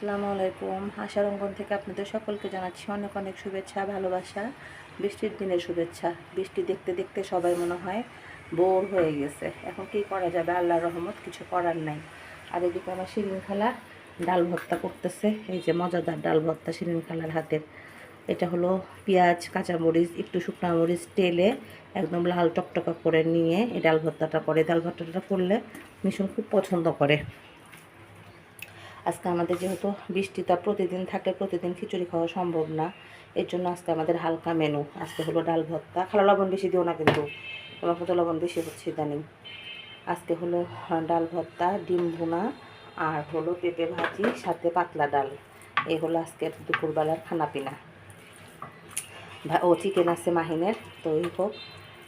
আসসালামু আলাইকুম। আশার অঙ্গন থেকে আপনাদের সকলকে জানাচ্ছি অনেক অনেক শুভেচ্ছা, ভালোবাসা, বৃষ্টির দিনের শুভেচ্ছা। বৃষ্টি দেখতে দেখতে সবাই মনে হয় বোর হয়ে গেছে। এখন কি করা যাবে? আল্লাহর রহমত, কিছু করার নাই। আর এদিকে আমার শিরিন খালা ডাল ভর্তা করতেছে। এই যে মজাদার ডাল ভর্তা শিরিন খালার হাতের এটা হলো পেঁয়াজ, কাঁচামরিচ, একটু শুকনো মরিচ তেলে একদম লাল টকটকা করে নিয়ে এই ডাল ভর্তাটা করে। ডাল ভর্তাটা করলে ভীষণ খুব পছন্দ করে। আজকে আমাদের যেহেতু বৃষ্টিটা প্রতিদিন থাকে, প্রতিদিন খিচুড়ি খাওয়া সম্ভব না। এর জন্য আজকে আমাদের হালকা মেনু আজকে হলো ডাল ভর্তা। খালা লবণ বেশি দিও না কিন্তু। তোমার মতো লবণ বেশি হচ্ছে ইদানিং। আজকে হলো ডাল ভর্তা, ডিম ভুনা আর হলো পেঁপে ভাজি, সাথে পাতলা ডাল। এই হলো আজকের দুপুরবেলার খানাপিনা। ও চিকেন আছে মাহিনের। তো এই হোক।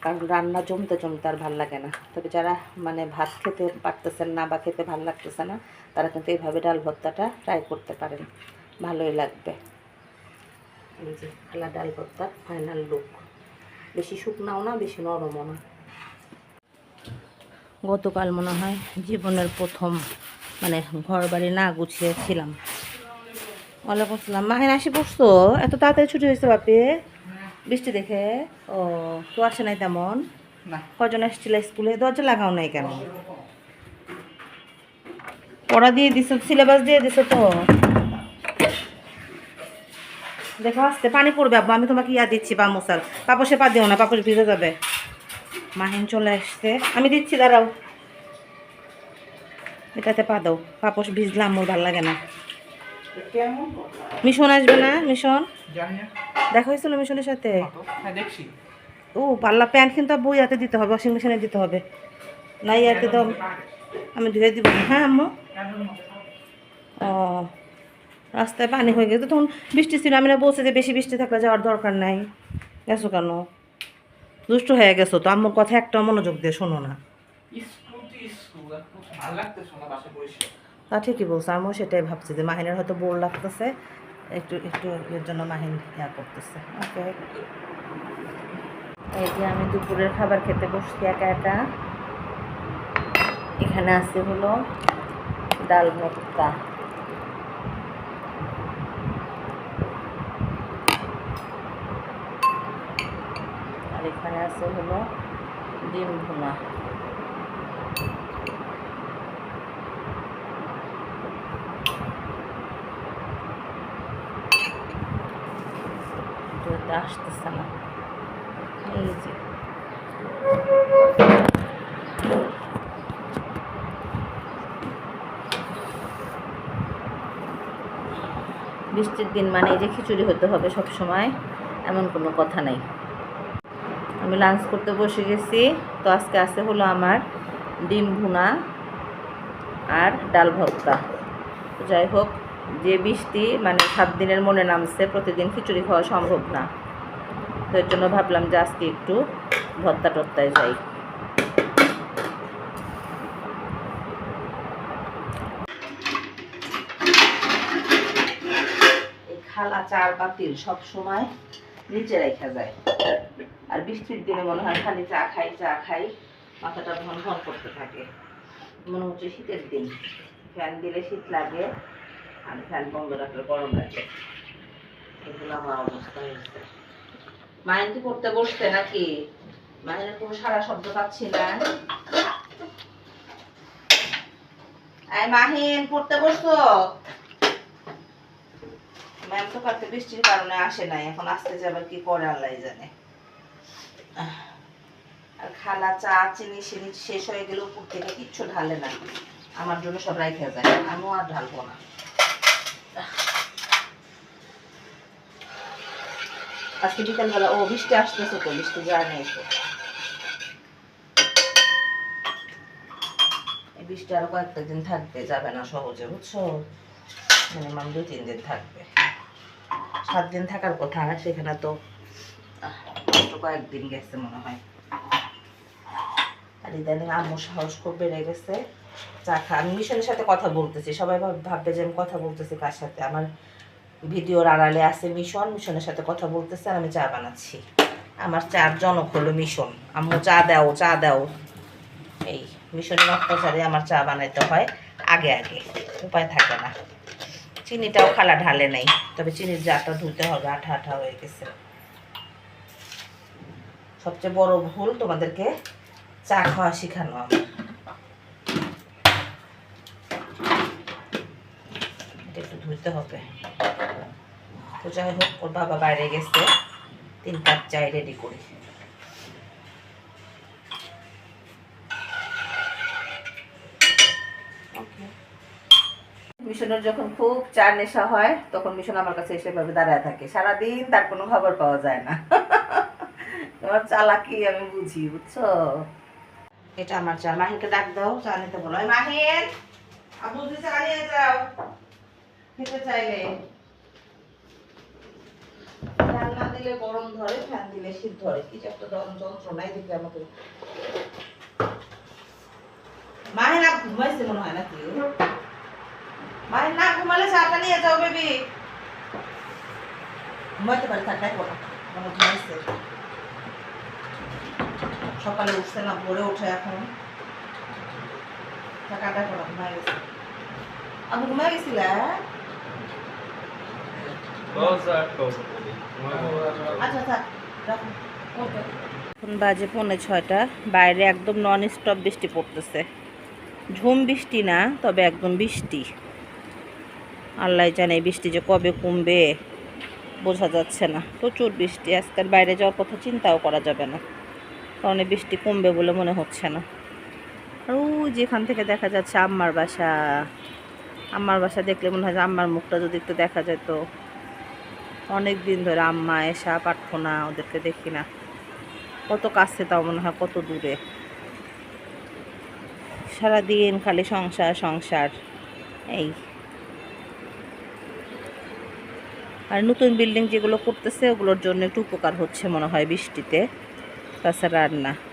কারণ রান্না জমতে জমতে আর ভালো লাগে না। তবে যারা মানে ভাত খেতে পারতেছেন না বা খেতে ভালো লাগতেছে না, তারা কিন্তু এইভাবে ডাল ভর্তাটা ট্রাই করতে পারেন। ভালোই লাগবে। এই যে আলা ডাল ভর্তা ফাইনাল লুক বেশি শুকনাও না, বেশি নরমও না। গতকাল মনে হয় জীবনের প্রথম মানে ঘর বাড়ি না গুছিয়েছিলাম। ওয়ালাইকুম আসসালাম। মাহিন, আসি পড়ছো এত তাড়াতাড়ি ছুটি হয়েছে বাপি। বৃষ্টি দেখে ও তো আসে নাই তেমন? কজন এসেছিল স্কুলে? দরজা লাগাও নাই কেন? পড়া দিয়ে দিছো সিলেবাস দিয়ে দিছো তো? দেখো আসতে পানি পড়বে আব্বু আমি তোমাকে ইয়া দিচ্ছি বা মশাল পাপসে পা দিও না পাপস ভিজে যাবে। মাহিন চলে আসছে। আমি দিচ্ছি দাঁড়াও। এটাতে পা দাও। পাপস ভিজলাম মোর ভালো লাগে না। মিশন আসবে না? মিশন? দেখা হয়েছিল মিশনের সাথে? হ্যাঁ দেখছি। ও পাল্লা প্যান্ট কিন্তু বই হাতে দিতে হবে ওয়াশিং মেশিনে দিতে হবে। নাই ইয়াতে তো আমি ধুয়ে দিব। হ্যাঁ আম্মু? ও রাস্তায় পানি হয়ে গেছে। তখন বৃষ্টি ছিল আমি না বলছি যে বেশি বৃষ্টি থাকলে যাওয়ার দরকার নাই। গেছো কেন? দুষ্ট হয়ে গেছো তো। আম্মুর কথা একটা মনোযোগ দিয়ে শোনো না। তা ঠিকই বলছো আমিও সেটাই ভাবছি যে মাহিনের হয়তো বোর লাগতেছে। একটু একটু এর জন্য মাহিন ইয়া করতেছে। ওকে এই যে আমি দুপুরের খাবার খেতে বসছি একা একা। এখানে আছে হলো ডাল ভর্তা। আর এখানে আছে হলো ডিম ভুনা। দুধ আসতেছে না। এই যে। বৃষ্টির দিন মানে এই যে খিচুড়ি হতে হবে সব সময় এমন কোনো কথা নাই। আমি লাঞ্চ করতে বসে গেছি, তো আজকে আছে হলো আমার ডিম ভুনা আর ডাল ভর্তা। যাই হোক, যে বৃষ্টি মানে সাত দিনের মনে নামছে, প্রতিদিন খিচুড়ি খাওয়া সম্ভব না। তো এর জন্য ভাবলাম যে আজকে একটু ভর্তা টত্তায় যাই। খালা চার পাতিল সব সময় নিচে রেখা যায়। আর বৃষ্টির দিনে মনে হয় খালি চা খাই চা খাই, মাথাটা ঘন ঘন করতে থাকে। মনে হচ্ছে শীতের দিন। ফ্যান দিলে শীত লাগে, আর ফ্যান বন্ধ রাখলে গরম লাগে। এগুলো আমার অবস্থা হয়েছে। মাইন কি পড়তে বসতে নাকি? মাইনের কোনো সারা শব্দ পাচ্ছি না। মাহিন, পড়তে বসতো ম্যাম তো কালকে বৃষ্টির কারণে আসে নাই, এখন আসতে যাবে কি করে আল্লাহ জানে। আর খালা চা, চিনি, সিনি শেষ হয়ে গেলে উপর থেকে কিচ্ছু ঢালে না। আমার জন্য সব রাইখে যায়, আমিও আর ঢালবো না। আজকে বিকালবেলা, ও বৃষ্টি আসতেছে তো বৃষ্টি যায় না এসে বৃষ্টি আরও কয়েকটা দিন থাকবে, যাবে না সহজে, বুঝছ? মিনিমাম দুই, তিন দিন থাকবে। সাত দিন থাকার কথা, সেখানে তো কয়েকদিন গেছে মনে হয়। আর ইদানিং আম্মুর সাহস খুব বেড়ে গেছে। চা খা আমি মিশনের সাথে কথা বলতেছি, সবাই ভাব- ভাববে যে আমি কথা বলতেছি কার সাথে। আমার ভিডিওর আড়ালে আছে মিশন, মিশনের সাথে কথা বলতেছে আর আমি চা বানাচ্ছি। আমার চার জনক হলো মিশন। আম্মু চা দাও চা দাও। এই, মিশনের অত্যাচারে আমার চা বানাইতে হয় আগে আগে। উপায় থাকে না। চিনিটাও খালা ঢালে নাই, তবে চিনির জাটা ধুতে হবে, আঠা আঠা হয়ে গেছে। সবচেয়ে বড় ভুল তোমাদেরকে চা খাওয়া শেখানো আমার এটা একটু ধুইতে হবে। তো যাই হোক ওর বাবা বাইরে গেছে। তিন কাপ চাই রেডি করি। মিশনের যখন খুব চার নেশা হয় তখন মিশন আমার কাছে এসে ভাবে দাঁড়ায় থাকে। সারাদিন তার কোনো খবর পাওয়া যায় না। তোমার চালাকি আমি বুঝি বুঝছ? এটা আমার চা মাহিনকে ডাক দাও চা নিতে বলো। মাহিন আবু দি চা নিয়ে যাও। খেতে চাইলে ফ্যান না দিলে গরম ধরে, ফ্যান দিলে শীত ধরে। কি যে একটা যন্ত্রণাই দিকে আমাকে। আপ ঘুমাইছে মনে হয় নাকি? না ঘুমালে চাটা নিয়ে যাও বেবি। ঘুমাইতে দেখো। মনে ঘুমাইছে। সকালে উঠছে না ভোরে উঠে এখন। টাকা দেখো না ঘুমাই গেছে। আমি ঘুমাই গেছিলে। এখন বাজে পৌনে ছয়টা। বাইরে একদম নন স্টপ বৃষ্টি পড়তেছে। ঝুম বৃষ্টি না তবে একদম বৃষ্টি। আল্লাহ জানে বৃষ্টি যে কবে কমবে বোঝা যাচ্ছে না। প্রচুর বৃষ্টি আজকাল বাইরে যাওয়ার কথা চিন্তাও করা যাবে না। কারণ বৃষ্টি কমবে বলে মনে হচ্ছে না। আর ওই যেখান থেকে দেখা যাচ্ছে আম্মার বাসা। আম্মার বাসা দেখলে মনে হয় যে আম্মার মুখটা যদি একটু দেখা যেত অনেক দিন ধরে আম্মা এসা প্রার্থনা ওদেরকে দেখি না। কত কাছে তাও মনে হয় কত দূরে। সারাদিন খালি সংসার সংসার, এই। আর নতুন বিল্ডিং যেগুলো করতেছে, ওগুলোর জন্য একটু উপকার হচ্ছে মনে হয় বৃষ্টিতে। তাছাড়া আর না।